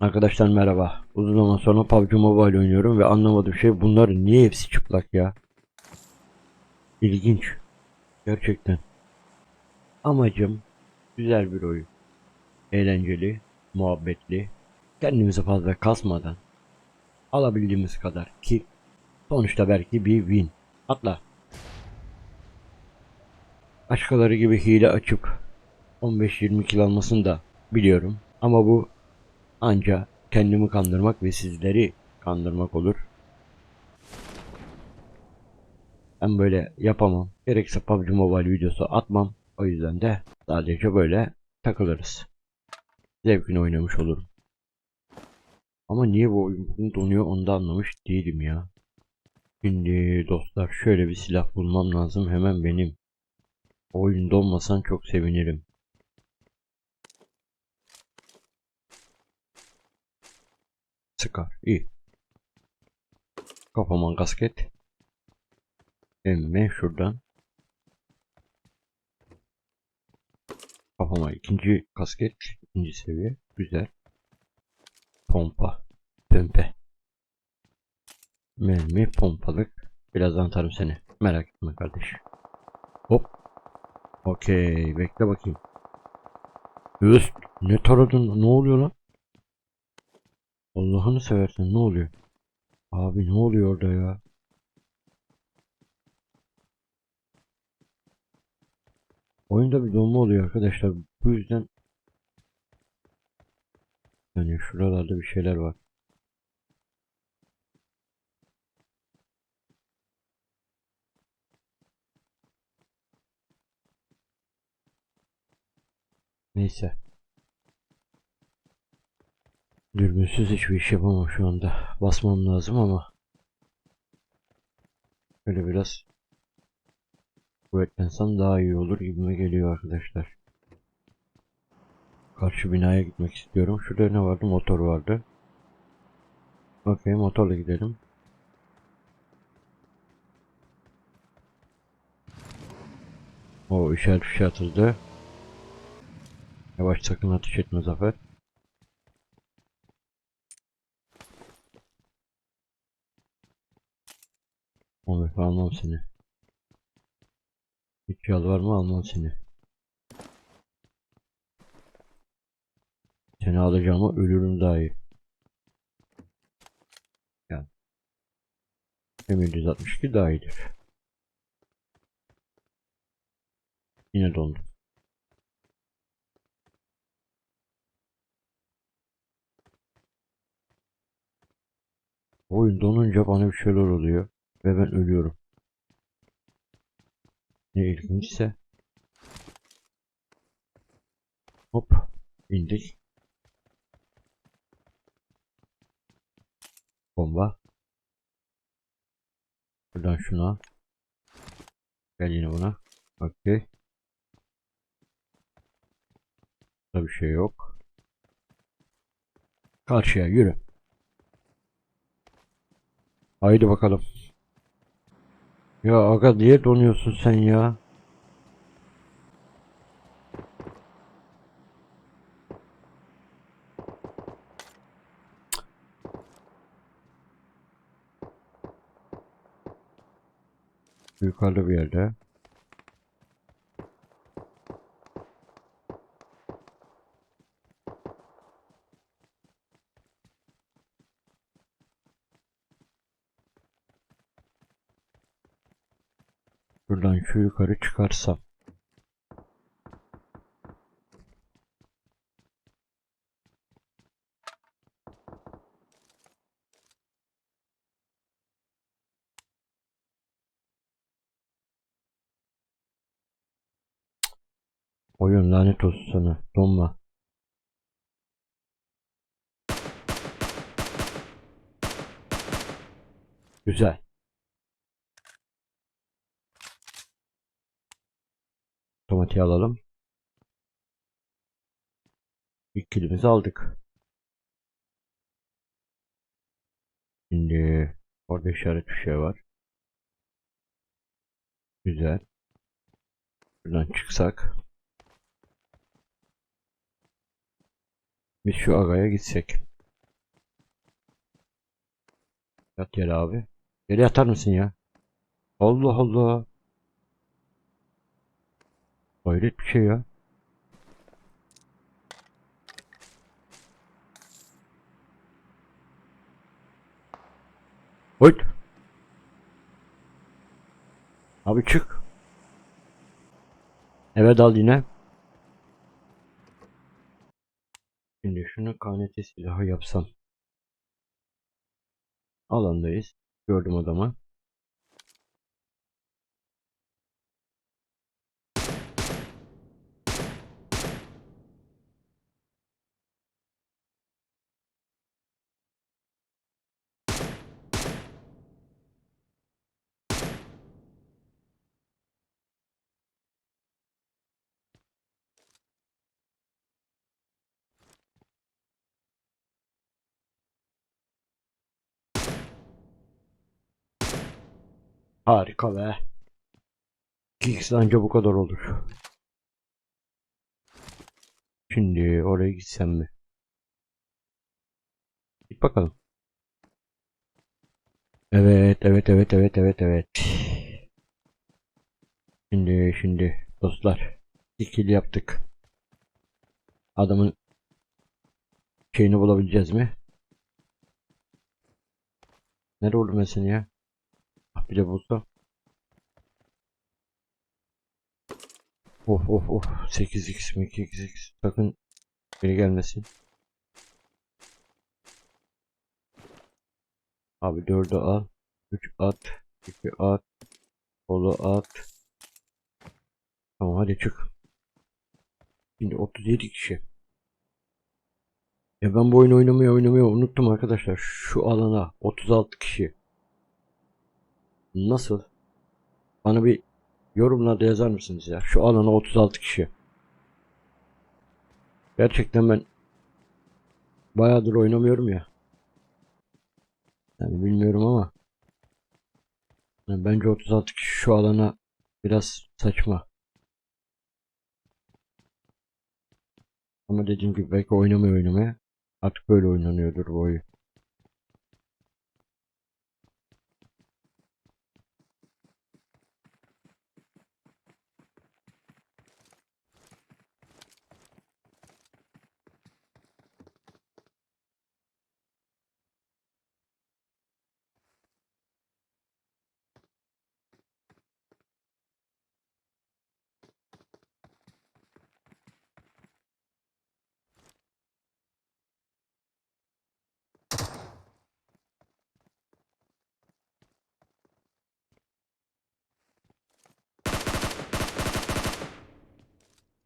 Arkadaşlar merhaba. Uzun zaman sonra PUBG Mobile oynuyorum ve anlamadığım şey bunlar niye hepsi çıplak ya? İlginç. Gerçekten. Amacım güzel bir oyun. Eğlenceli, muhabbetli, kendimizi fazla kasmadan alabildiğimiz kadar ki sonuçta belki bir win. Atla. Başkaları gibi hile açıp 15-20 kill almasını da biliyorum. Ama bu Anca kendimi kandırmak ve sizleri kandırmak olur. Ben böyle yapamam. Gerekse PUBG Mobile videosu atmam. O yüzden de sadece böyle takılırız. Zevkini oynamış olurum. Ama niye bu oyun donuyor onu da anlamış değilim ya. Şimdi dostlar şöyle bir silah bulmam lazım hemen benim. Oyun donmasan çok sevinirim. Sıkar. İyi. Kafama kasket. Emme şuradan. Kafama ikinci kasket. ikinci seviye. Güzel. Pompa. Pömpe. Mermi pompalık. Birazdan atarım seni. Merak etme kardeş. Hop. Okey. Bekle bakayım. Üst. Ne taradın? Ne oluyor lan? Allah'ını seversen ne oluyor? Abi ne oluyor orada ya? Oyunda bir donma oluyor arkadaşlar. Bu yüzden yani şuralarda bir şeyler var. Neyse. Dürbünsüz hiçbir iş yapamam şu anda. Basmam lazım ama. Böyle biraz kuvvetlensem daha iyi olur gibime geliyor arkadaşlar. Karşı binaya gitmek istiyorum. Şurada ne vardı? Motor vardı. Okey motorla gidelim. O işaret fişe atıldı. Yavaş sakın ateş etme Zafer. Abi almam seni. Hiç yalvarma almam seni. Seni alacağıma ölürüm daha iyi. Yani. M762 daha iyidir. Yine dondum. Oyun donunca bana bir şeyler oluyor. Ve ben ölüyorum. Ne ilginçse. Hop. indik. Bomba. Buradan şuna. Gel yine buna. Okey. Burada bir şey yok. Karşıya yürü. Haydi bakalım. Ya aga niye donuyorsun sen ya? Yukarıda bir yerde. Buradan şu yukarı çıkarsam. Oyun lanet olsun sana. Donma. Güzel. Otomatiği alalım. İlk kilimizi aldık. Şimdi orada işaret bir şey var. Güzel. Buradan çıksak. Biz şu agaya gitsek. Yat yere abi. Yere yatar mısın ya? Allah Allah. Hayret bir şey ya. Oy. Abi çık. Eve dal yine. Şimdi şunu KNT silahı yapsam. Alandayız. Gördüm adamı. Harika be. 2x anca bu kadar olur. Şimdi oraya gitsem mi? Git bakalım. Evet, evet, evet, evet, evet, evet. Şimdi, şimdi dostlar. İkili yaptık. Adamın şeyini bulabileceğiz mi? Nerede oğlum ben ya? De bulsa. Of of of 8x mi 2x sakın biri gelmesin. Abi 4'ü al. 3 at. 2 at. Kolu at. Tamam hadi çık. Şimdi 37 kişi. Ya ben bu oyunu oynamayı oynamayı unuttum arkadaşlar. Şu alana 36 kişi. Nasıl? Bana bir yorumlarda yazar mısınız ya? Şu alana 36 kişi. Gerçekten ben bayağıdır oynamıyorum ya. Yani bilmiyorum ama yani bence 36 kişi şu alana biraz saçma. Ama dediğim gibi belki oynamaya oynamaya artık böyle oynanıyordur bu oyun.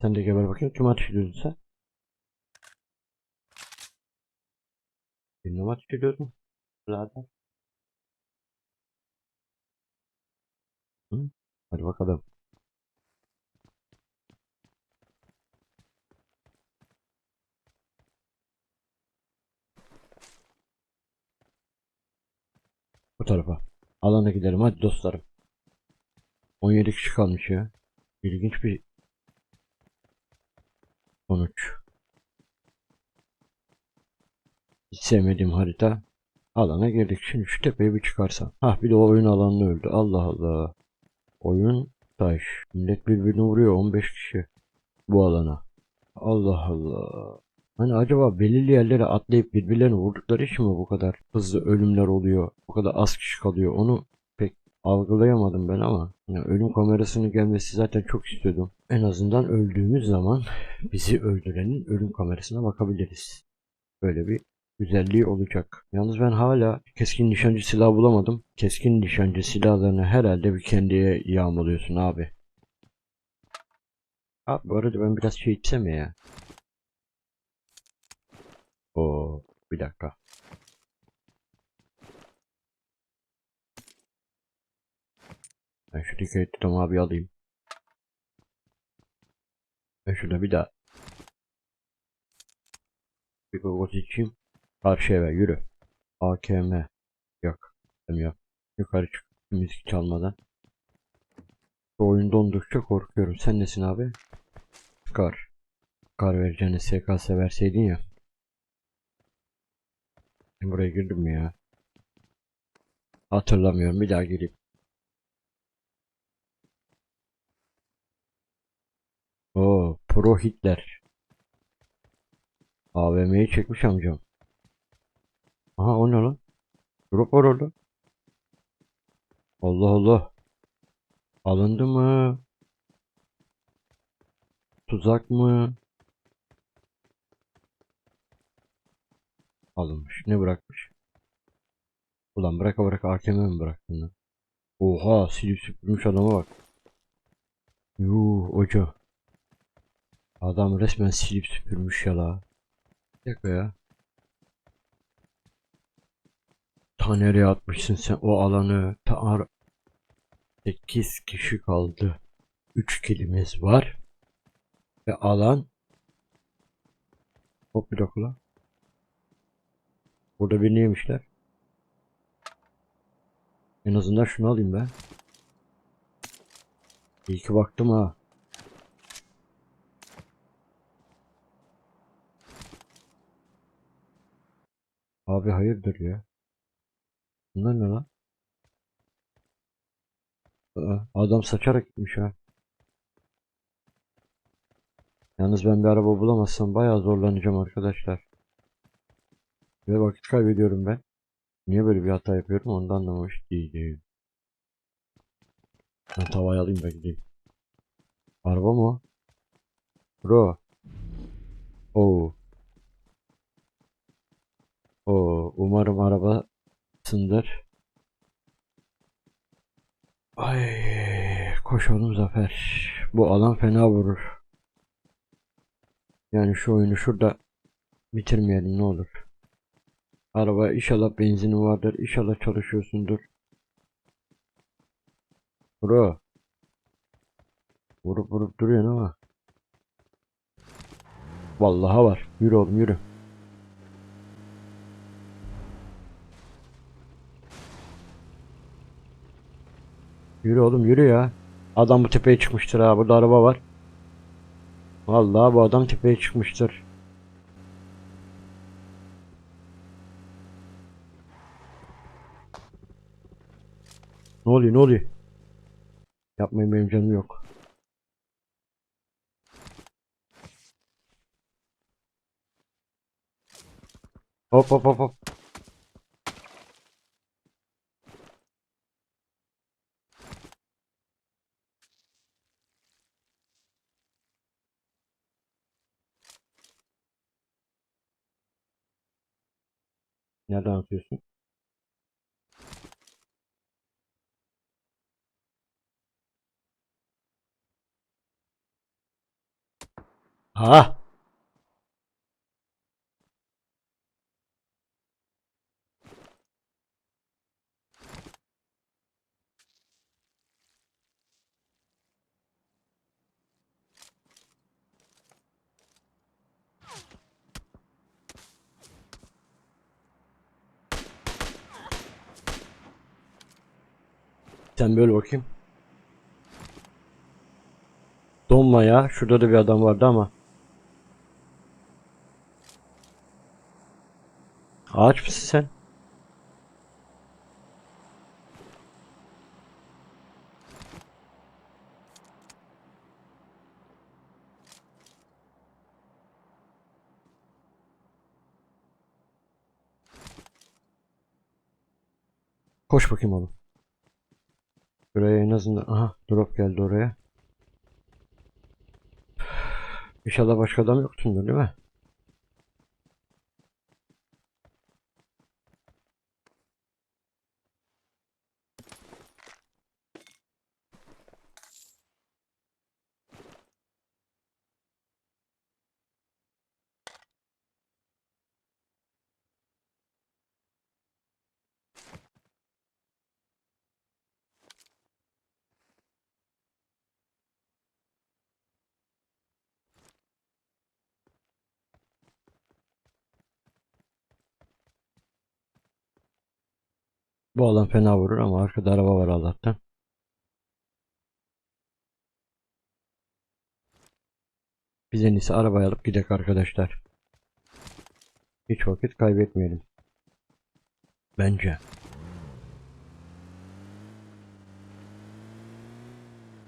Sen de geber bakayım. Kim ateş ediyorsun sen? Benimle mi ateş ediyordun? Birader. Hı? Hadi bakalım. Bu tarafa. Alana gidelim hadi dostlarım. 17 kişi kalmış ya. İlginç bir sonuç. Hiç sevmediğim harita. Alana girdik. Şimdi şu tepeye bir çıkarsam. Hah bir de o oyun alanını öldü. Allah Allah. Oyun taş. Millet birbirini vuruyor 15 kişi. Bu alana. Allah Allah. Hani acaba belirli yerlere atlayıp birbirlerini vurdukları için mi bu kadar hızlı ölümler oluyor? Bu kadar az kişi kalıyor. Onu algılayamadım ben ama yani ölüm kamerasının gelmesi zaten çok istiyordum. En azından öldüğümüz zaman bizi öldürenin ölüm kamerasına bakabiliriz. Böyle bir güzelliği olacak. Yalnız ben hala keskin nişancı silah bulamadım. Keskin nişancı silahlarını herhalde bir kendiye yağmalıyorsun abi. Abi bu arada ben biraz şey içsem ya. Oo, bir dakika. Ben şu dikkat tutam abi alayım. Ben şurada bir daha. Bir kokos içeyim. Karşı eve yürü. AKM. Yok. Yok. Yukarı çık. Müzik çalmadan. Bu oyun dondukça korkuyorum. Sen nesin abi? Kar. Kar vereceğini SKS verseydin ya. Ben buraya girdim ya? Hatırlamıyorum. Bir daha gireyim. Oo, Pro Hitler. AVM'yi çekmiş amcam. Aha o ne lan? Drop var orada. Allah Allah. Alındı mı? Tuzak mı? Alınmış. Ne bırakmış? Ulan bıraka bıraka AKM mi bıraktın lan? Oha silip süpürmüş adama bak. Yuh hoca. Adam resmen silip süpürmüş ya la. Bir ya. Ta nereye atmışsın sen o alanı? Ta ar 8 kişi kaldı. 3 kilimiz var. Ve alan Hop bir dakika. Burada birini yemişler. En azından şunu alayım ben. İyi ki baktım ha. Abi hayırdır ya? Bunlar ne lan? Adam saçarak gitmiş ha. Yalnız ben bir araba bulamazsam bayağı zorlanacağım arkadaşlar. Ve vakit kaybediyorum ben. Niye böyle bir hata yapıyorum onu da anlamamış değilim. Ben tavayı alayım da gideyim. Araba mı? Bro. Oo. Oo, umarım arabasındır. Ay, koş oğlum Zafer. Bu alan fena vurur. Yani şu oyunu şurada bitirmeyelim ne olur. Araba inşallah benzini vardır. İnşallah çalışıyorsundur. Bro. Vurup vurup duruyorsun ama. Vallahi var. Yürü oğlum yürü. Yürü oğlum yürü ya. Adam bu tepeye çıkmıştır ha. Burada araba var. Vallahi bu adam tepeye çıkmıştır. Ne oluyor ne oluyor? Yapmayın benim canım yok. Hop hop hop hop. Nereden atıyorsun? Ha! Sen böyle bakayım. Donma ya. Şurada da bir adam vardı ama. Ağaç mısın sen? Koş bakayım oğlum. Buraya en azından... Aha drop geldi oraya. İnşallah başka adam yoktur değil mi? Bu alan fena vurur ama arkada araba var Allah'tan. Biz en iyisi arabayı alıp gidelim arkadaşlar. Hiç vakit kaybetmeyelim. Bence.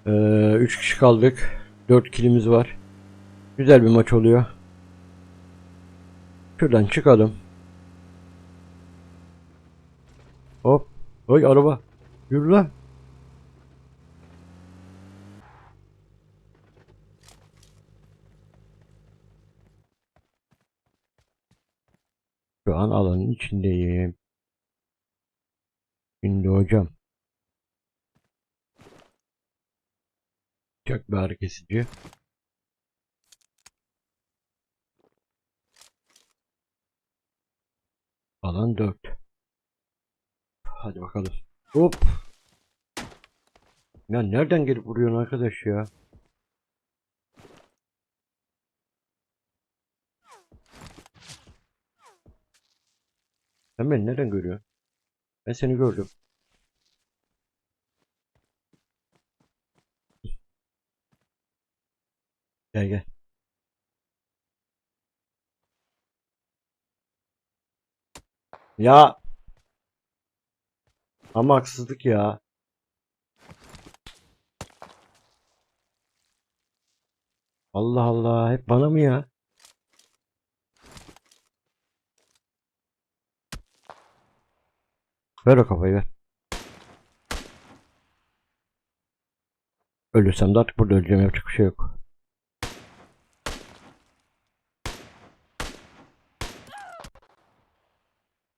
Ee, 3 kişi kaldık. 4 kilimiz var. Güzel bir maç oluyor. Şuradan çıkalım. Oy araba. Yürü lan. Şu an alanın içindeyim. Şimdi hocam. Çok bir kesici. Alan 4. Hadi bakalım. Hop. Ya nereden gelip vuruyorsun arkadaş ya? Sen beni nereden görüyorsun? Ben seni gördüm. Gel gel. Ya. Ama haksızlık ya. Allah Allah hep bana mı ya? Ver o kafayı ver. Ölürsem de artık burada öleceğim yapacak bir şey yok.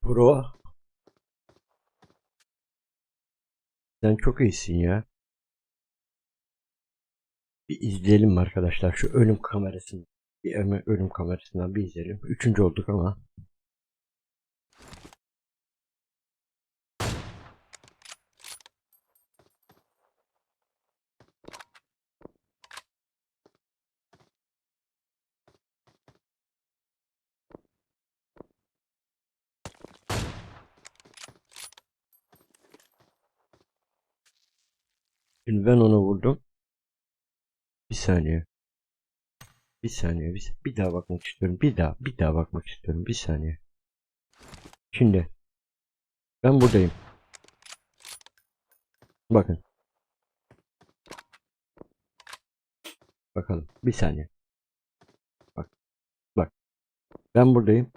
Bro. Sen çok iyisin ya. Bir izleyelim arkadaşlar şu ölüm kamerasını. Bir ölüm kamerasından bir izleyelim. Üçüncü olduk ama. Ben ona vurdum. Bir saniye. Bir saniye. Bir, bir daha bakmak istiyorum. Bir daha. Bir daha bakmak istiyorum. Bir saniye. Şimdi. Ben buradayım. Bakın. Bakalım. Bir saniye. Bak. Bak. Ben buradayım.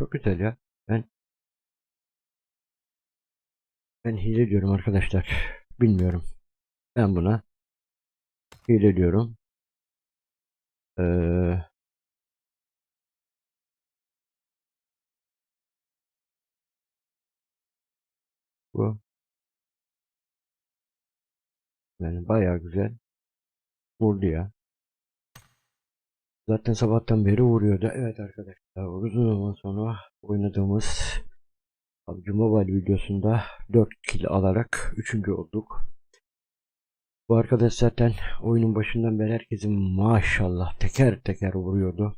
Çok güzel ya. Ben ben hile diyorum arkadaşlar. Bilmiyorum. Ben buna hile diyorum. Ee, bu yani bayağı güzel vurdu ya. Zaten sabahtan beri vuruyordu. Evet arkadaşlar uzun zaman sonra oynadığımız PUBG Mobile videosunda 4 kill alarak 3. olduk. Bu arkadaş zaten oyunun başından beri herkesin maşallah teker teker vuruyordu.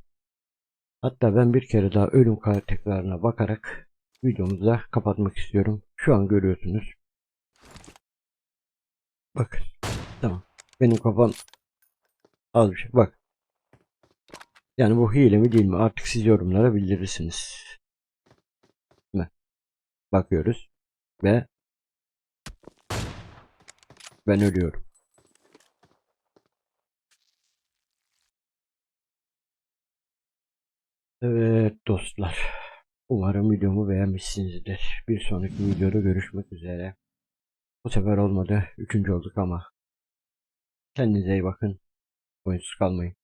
Hatta ben bir kere daha ölüm tekrarına bakarak videomuzu da kapatmak istiyorum. Şu an görüyorsunuz. Bakın. Tamam. Benim kafam az şey. Bak. Yani bu hile mi değil mi? Artık siz yorumlara bildirirsiniz. Bakıyoruz. Ve ben ölüyorum. Evet dostlar. Umarım videomu beğenmişsinizdir. Bir sonraki videoda görüşmek üzere. Bu sefer olmadı. Üçüncü olduk ama. Kendinize iyi bakın. Oyunsuz kalmayın.